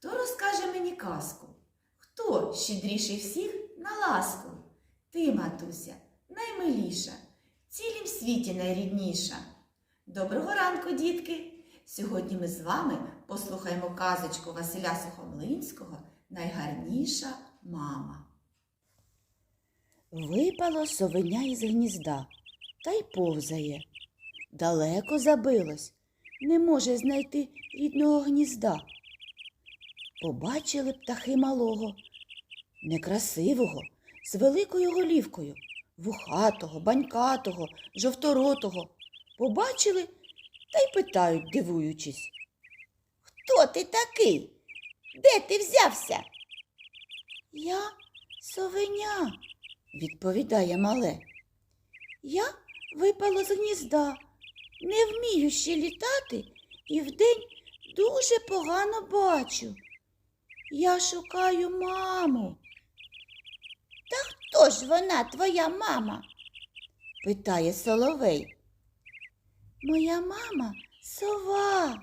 Хто розкаже мені казку? Хто щедріший всіх на ласку? Ти, матуся, наймиліша, в цілім світі найрідніша. Доброго ранку, дітки! Сьогодні ми з вами послухаємо казочку Василя Сухомлинського Найгарніша мама. Випало совеня із гнізда та й повзає. Далеко забилось, не може знайти рідного гнізда. Побачили птахи малого, некрасивого, з великою голівкою, вухатого, банькатого, жовторотого. Побачили та й питають, дивуючись. Хто ти такий? Де ти взявся? Я совеня, відповідає мале. Я випала з гнізда, не вмію ще літати і вдень дуже погано бачу. Я шукаю маму. Та хто ж вона, твоя мама? питає Соловей. Моя мама сова,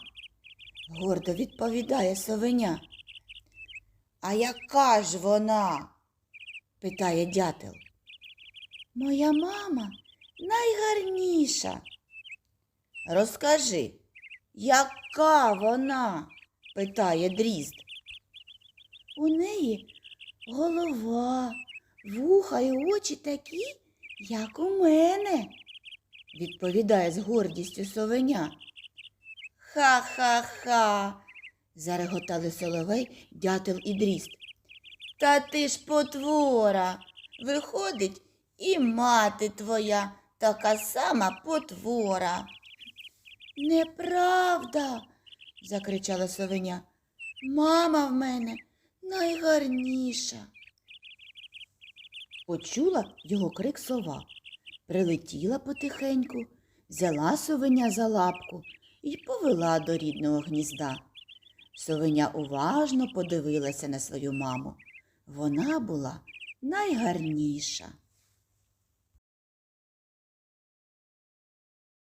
гордо відповідає совеня. А яка ж вона? питає дятел. Моя мама найгарніша. Розкажи, яка вона? питає дрізд. У неї голова, вуха і очі такі, як у мене, відповідає з гордістю совеня. Ха-ха-ха, зареготали соловей, дятел і дрізд. Та ти ж потвора. Виходить, і мати твоя така сама потвора. Неправда, закричала совеня. Мама в мене найгарніша. Почула його крик сова, прилетіла потихеньку, взяла совеня за лапку і повела до рідного гнізда. Совеня уважно подивилася на свою маму. Вона була найгарніша.